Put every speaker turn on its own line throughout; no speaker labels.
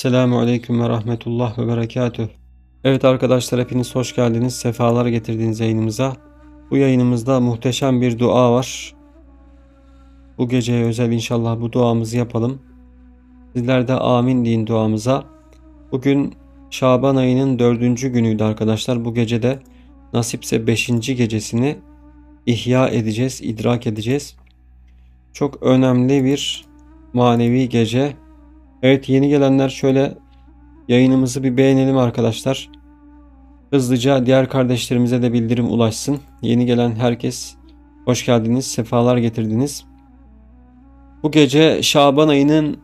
Selamun Aleyküm ve Rahmetullah ve Berekatüh. Evet arkadaşlar hepiniz hoş geldiniz. Sefalar getirdiniz yayınımıza. Bu yayınımızda muhteşem bir dua var. Bu geceye özel inşallah bu duamızı yapalım. Sizler de amin deyin duamıza. Bugün Şaban ayının dördüncü günüydü arkadaşlar. Bu gece de nasipse beşinci gecesini ihya edeceğiz, idrak edeceğiz. Çok önemli bir manevi gece. Evet yeni gelenler şöyle yayınımızı bir beğenelim arkadaşlar. Hızlıca diğer kardeşlerimize de bildirim ulaşsın. Yeni gelen herkes hoş geldiniz, sefalar getirdiniz. Bu gece Şaban ayının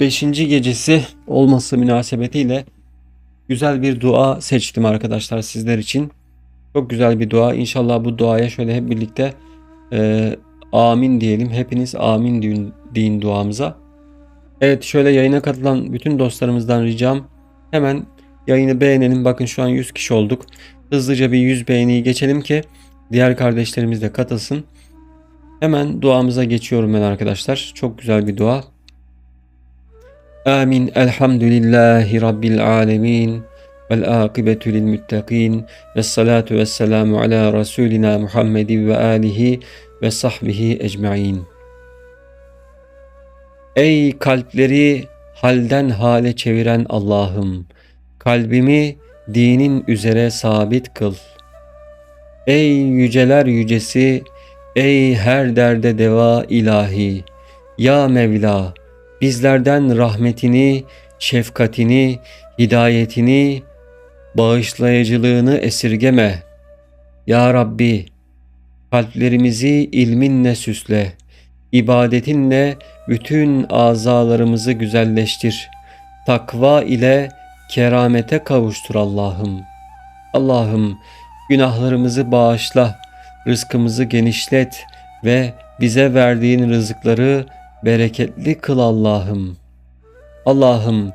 5. gecesi olması münasebetiyle güzel bir dua seçtim arkadaşlar sizler için. Çok güzel bir dua. İnşallah bu duaya şöyle hep birlikte e, amin diyelim. Hepiniz amin deyin, deyin duamıza. Evet şöyle yayına katılan bütün dostlarımızdan ricam hemen yayını beğenelim. Bakın şu an 100 kişi olduk. Hızlıca bir 100 beğeniyi geçelim ki diğer kardeşlerimiz de katılsın. Hemen duamıza geçiyorum ben arkadaşlar. Çok güzel bir dua. Amin. Elhamdülillahi Rabbil alemin. Vel akibetu lil muttakin. Ve salatu ve selamu ala Resulina Muhammedin ve alihi ve sahbihi ecmain. Ey kalpleri halden hale çeviren Allah'ım, kalbimi dinin üzere sabit kıl. Ey yüceler yücesi, ey her derde deva ilahi, ya Mevla, bizlerden rahmetini, şefkatini, hidayetini, bağışlayıcılığını esirgeme. Ya Rabbi, kalplerimizi ilminle süsle, ibadetinle bütün azalarımızı güzelleştir. Takva ile keramete kavuştur Allah'ım. Allah'ım günahlarımızı bağışla, rızkımızı genişlet ve bize verdiğin rızıkları bereketli kıl Allah'ım. Allah'ım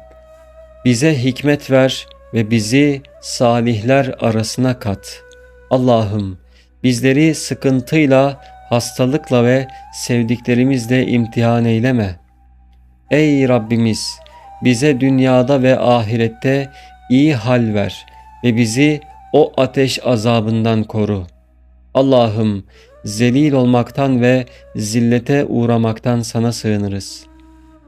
bize hikmet ver ve bizi salihler arasına kat. Allah'ım bizleri sıkıntıyla hastalıkla ve sevdiklerimizle imtihan eyleme. Ey Rabbimiz! Bize dünyada ve ahirette iyi hal ver ve bizi o ateş azabından koru. Allah'ım zelil olmaktan ve zillete uğramaktan sana sığınırız.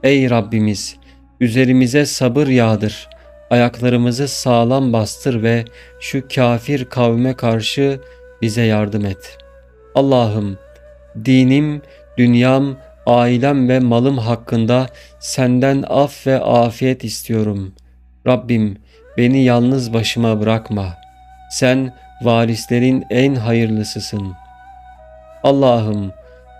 Ey Rabbimiz! Üzerimize sabır yağdır. Ayaklarımızı sağlam bastır ve şu kafir kavme karşı bize yardım et. Allah'ım dinim, dünyam, ailem ve malım hakkında senden af ve afiyet istiyorum. Rabbim beni yalnız başıma bırakma. Sen varislerin en hayırlısısın. Allah'ım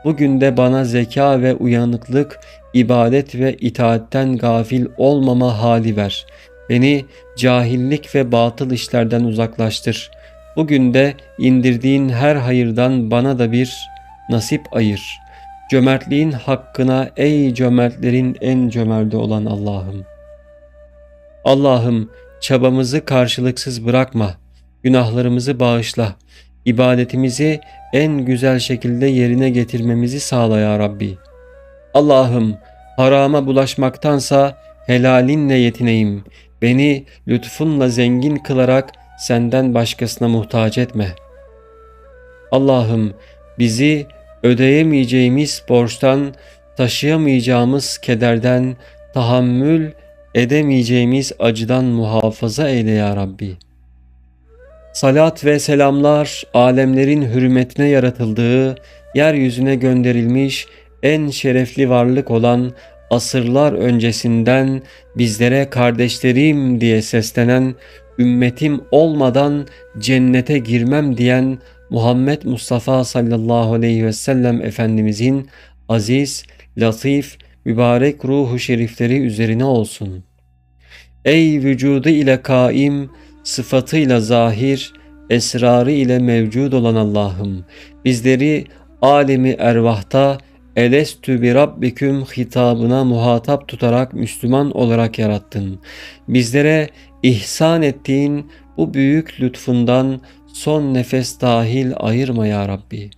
bugün de bana zeka ve uyanıklık, ibadet ve itaatten gafil olmama hali ver. Beni cahillik ve batıl işlerden uzaklaştır. Bugün de indirdiğin her hayırdan bana da bir nasip ayır. Cömertliğin hakkına ey cömertlerin en cömerti olan Allah'ım. Allah'ım çabamızı karşılıksız bırakma. Günahlarımızı bağışla. İbadetimizi en güzel şekilde yerine getirmemizi sağla ya Rabbi. Allah'ım harama bulaşmaktansa helalinle yetineyim. Beni lütfunla zengin kılarak senden başkasına muhtaç etme. Allah'ım bizi ödeyemeyeceğimiz borçtan, taşıyamayacağımız kederden, tahammül edemeyeceğimiz acıdan muhafaza eyle ya Rabbi. Salat ve selamlar alemlerin hürmetine yaratıldığı, yeryüzüne gönderilmiş en şerefli varlık olan asırlar öncesinden bizlere kardeşlerim diye seslenen, ümmetim olmadan cennete girmem diyen Muhammed Mustafa sallallahu aleyhi ve sellem Efendimizin aziz, latif, mübarek ruhu şerifleri üzerine olsun. Ey vücudu ile kaim, sıfatıyla zahir, esrarı ile mevcud olan Allah'ım, bizleri alemi ervahta Elestü bi Rabbiküm hitabına muhatap tutarak Müslüman olarak yarattın. Bizlere ihsan ettiğin bu büyük lütfundan son nefes dahil ayırma ya Rabbi.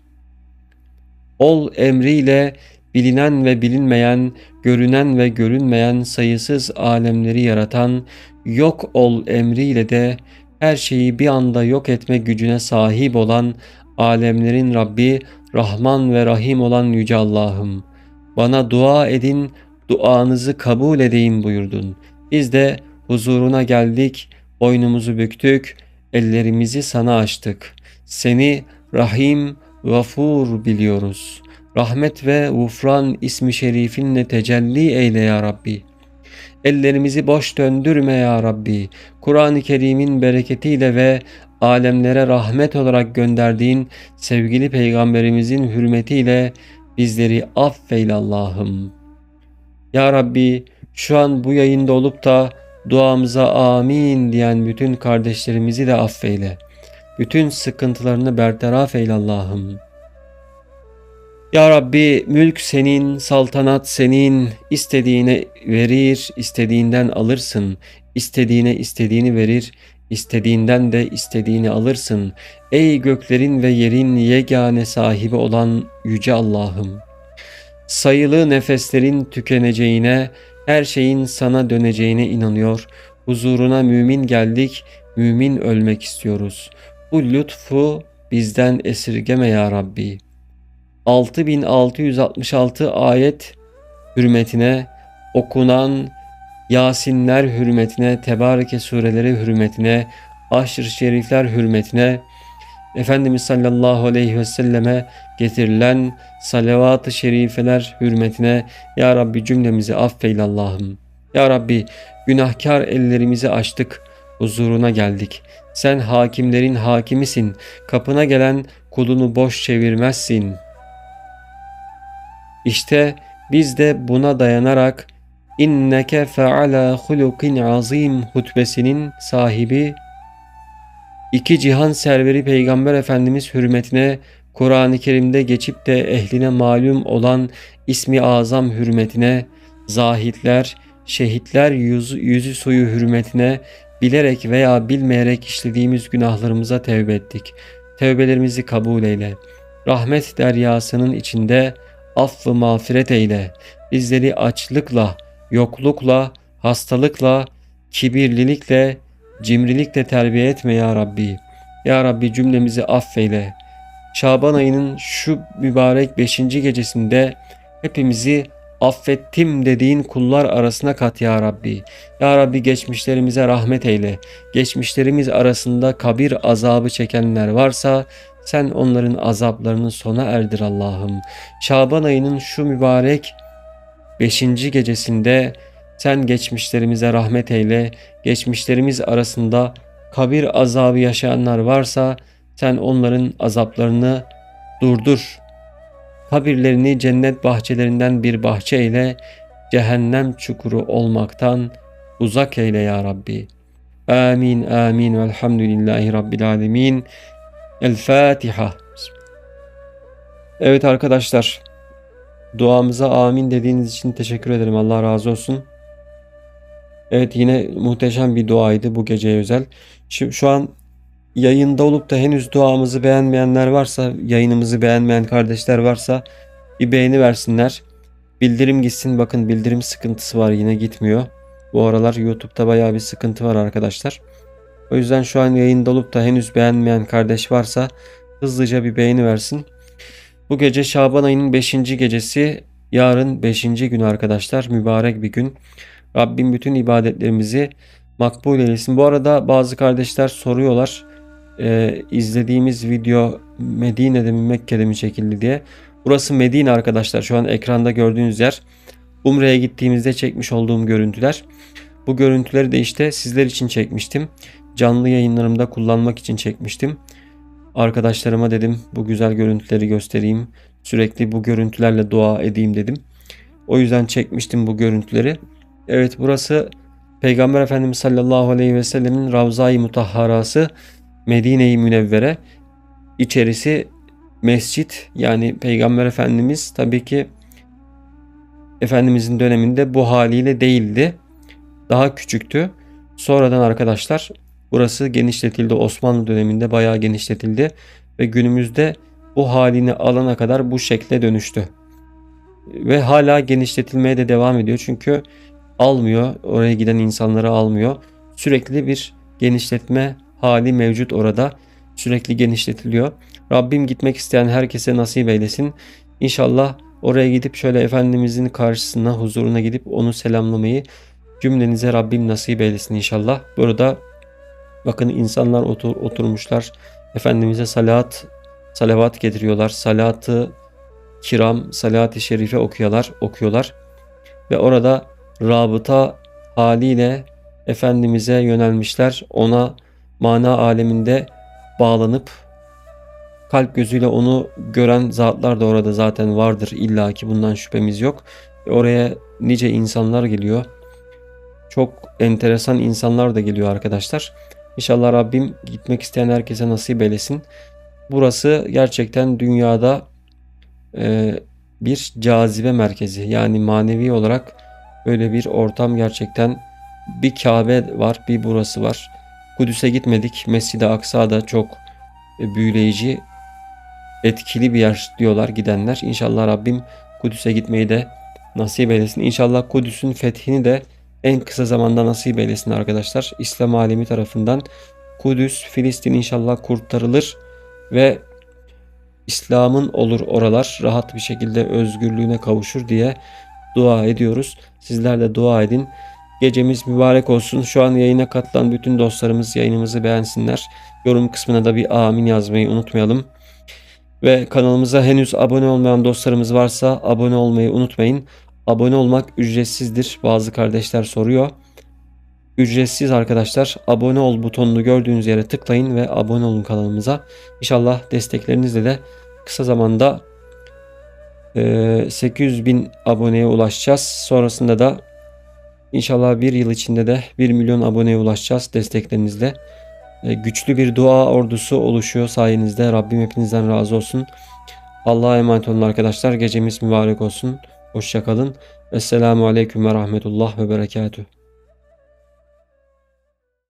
Ol emriyle bilinen ve bilinmeyen, görünen ve görünmeyen sayısız alemleri yaratan, yok ol emriyle de her şeyi bir anda yok etme gücüne sahip olan alemlerin Rabbi, Rahman ve Rahim olan Yüce Allah'ım. Bana dua edin, duanızı kabul edeyim buyurdun. Biz de huzuruna geldik, boynumuzu büktük, ellerimizi sana açtık. Seni Rahim, Gafur biliyoruz. Rahmet ve Gufran ismi şerifinle tecelli eyle ya Rabbi. Ellerimizi boş döndürme ya Rabbi. Kur'an-ı Kerim'in bereketiyle ve alemlere rahmet olarak gönderdiğin sevgili peygamberimizin hürmetiyle bizleri affeyle Allah'ım. Ya Rabbi şu an bu yayında olup da duamıza amin diyen bütün kardeşlerimizi de affeyle. Bütün sıkıntılarını bertaraf eyle Allah'ım. Ya Rabbi mülk senin, saltanat senin, istediğine verir, istediğinden alırsın, istediğine istediğini verir, istediğinden de istediğini alırsın. Ey göklerin ve yerin yegane sahibi olan Yüce Allah'ım! Sayılı nefeslerin tükeneceğine, her şeyin sana döneceğine inanıyor, huzuruna mümin geldik, mümin ölmek istiyoruz. Bu lütfu bizden esirgeme ya Rabbi. 6666 ayet hürmetine okunan Yasinler hürmetine, Tebareke sureleri hürmetine, Aşr-ı Şerifler hürmetine, Efendimiz sallallahu aleyhi ve selleme getirilen salavat-ı şerifeler hürmetine Ya Rabbi cümlemizi affeyle Allah'ım. Ya Rabbi günahkar ellerimizi açtık, huzuruna geldik. Sen hakimlerin hakimisin, kapına gelen kulunu boş çevirmezsin. İşte biz de buna dayanarak inneke feala hulukin azim hutbesinin sahibi iki cihan serveri Peygamber Efendimiz hürmetine Kur'an-ı Kerim'de geçip de ehline malum olan ismi azam hürmetine zahitler, şehitler yüzü, yüzü suyu hürmetine bilerek veya bilmeyerek işlediğimiz günahlarımıza tevbe ettik. Tevbelerimizi kabul eyle. Rahmet deryasının içinde affı mağfiret eyle. Bizleri açlıkla, yoklukla, hastalıkla, kibirlilikle, cimrilikle terbiye etme ya Rabbi. Ya Rabbi cümlemizi affeyle. Şaban ayının şu mübarek beşinci gecesinde hepimizi affettim dediğin kullar arasına kat ya Rabbi. Ya Rabbi geçmişlerimize rahmet eyle. Geçmişlerimiz arasında kabir azabı çekenler varsa sen onların azaplarını sona erdir Allah'ım. Şaban ayının şu mübarek beşinci gecesinde sen geçmişlerimize rahmet eyle. Geçmişlerimiz arasında kabir azabı yaşayanlar varsa sen onların azaplarını durdur. Kabirlerini cennet bahçelerinden bir bahçe eyle. Cehennem çukuru olmaktan uzak eyle ya Rabbi. Amin amin velhamdülillahi rabbil alemin. El Fatiha. Evet arkadaşlar. Duamıza amin dediğiniz için teşekkür ederim. Allah razı olsun. Evet yine muhteşem bir duaydı bu geceye özel. Şimdi şu an yayında olup da henüz duamızı beğenmeyenler varsa, yayınımızı beğenmeyen kardeşler varsa bir beğeni versinler. Bildirim gitsin. Bakın bildirim sıkıntısı var yine gitmiyor. Bu aralar YouTube'da bayağı bir sıkıntı var arkadaşlar. O yüzden şu an yayında olup da henüz beğenmeyen kardeş varsa hızlıca bir beğeni versin. Bu gece Şaban ayının 5. gecesi yarın 5. gün arkadaşlar mübarek bir gün. Rabbim bütün ibadetlerimizi makbul eylesin. Bu arada bazı kardeşler soruyorlar e, izlediğimiz video Medine'de mi Mekke'de mi çekildi diye. Burası Medine arkadaşlar şu an ekranda gördüğünüz yer. Umre'ye gittiğimizde çekmiş olduğum görüntüler. Bu görüntüleri de işte sizler için çekmiştim canlı yayınlarımda kullanmak için çekmiştim. Arkadaşlarıma dedim bu güzel görüntüleri göstereyim. Sürekli bu görüntülerle dua edeyim dedim. O yüzden çekmiştim bu görüntüleri. Evet burası Peygamber Efendimiz sallallahu aleyhi ve sellemin Ravza-i Mutahharası Medine-i Münevvere. İçerisi mescit yani Peygamber Efendimiz tabii ki Efendimizin döneminde bu haliyle değildi. Daha küçüktü. Sonradan arkadaşlar Burası genişletildi. Osmanlı döneminde bayağı genişletildi ve günümüzde bu halini alana kadar bu şekle dönüştü. ve hala genişletilmeye de devam ediyor. Çünkü almıyor, oraya giden insanları almıyor. Sürekli bir genişletme hali mevcut orada. Sürekli genişletiliyor. Rabbim gitmek isteyen herkese nasip eylesin. İnşallah oraya gidip şöyle Efendimizin karşısına, huzuruna gidip onu selamlamayı cümlenize Rabbim nasip eylesin inşallah. Burada bakın insanlar otur, oturmuşlar. Efendimiz'e salat, salavat getiriyorlar. Salatı kiram, salat-ı şerife okuyorlar, okuyorlar. Ve orada rabıta haliyle Efendimiz'e yönelmişler. Ona mana aleminde bağlanıp kalp gözüyle onu gören zatlar da orada zaten vardır illa ki bundan şüphemiz yok. Oraya nice insanlar geliyor. Çok enteresan insanlar da geliyor arkadaşlar. İnşallah Rabbim gitmek isteyen herkese nasip eylesin. Burası gerçekten dünyada e, bir cazibe merkezi. Yani manevi olarak böyle bir ortam gerçekten bir Kabe var, bir burası var. Kudüs'e gitmedik. Mescid-i Aksa da çok e, büyüleyici, etkili bir yer diyorlar gidenler. İnşallah Rabbim Kudüs'e gitmeyi de nasip eylesin. İnşallah Kudüs'ün fethini de en kısa zamanda nasip eylesin arkadaşlar. İslam alemi tarafından Kudüs, Filistin inşallah kurtarılır ve İslam'ın olur oralar rahat bir şekilde özgürlüğüne kavuşur diye dua ediyoruz. Sizler de dua edin. Gecemiz mübarek olsun. Şu an yayına katılan bütün dostlarımız yayınımızı beğensinler. Yorum kısmına da bir amin yazmayı unutmayalım. Ve kanalımıza henüz abone olmayan dostlarımız varsa abone olmayı unutmayın. Abone olmak ücretsizdir. Bazı kardeşler soruyor. Ücretsiz arkadaşlar. Abone ol butonunu gördüğünüz yere tıklayın ve abone olun kanalımıza. İnşallah desteklerinizle de kısa zamanda 800 bin aboneye ulaşacağız. Sonrasında da inşallah bir yıl içinde de 1 milyon aboneye ulaşacağız desteklerinizle. E, güçlü bir dua ordusu oluşuyor sayenizde. Rabbim hepinizden razı olsun. Allah'a emanet olun arkadaşlar. Gecemiz mübarek olsun. Hoşçakalın. Esselamu Aleyküm ve Rahmetullah ve Berekatuhu.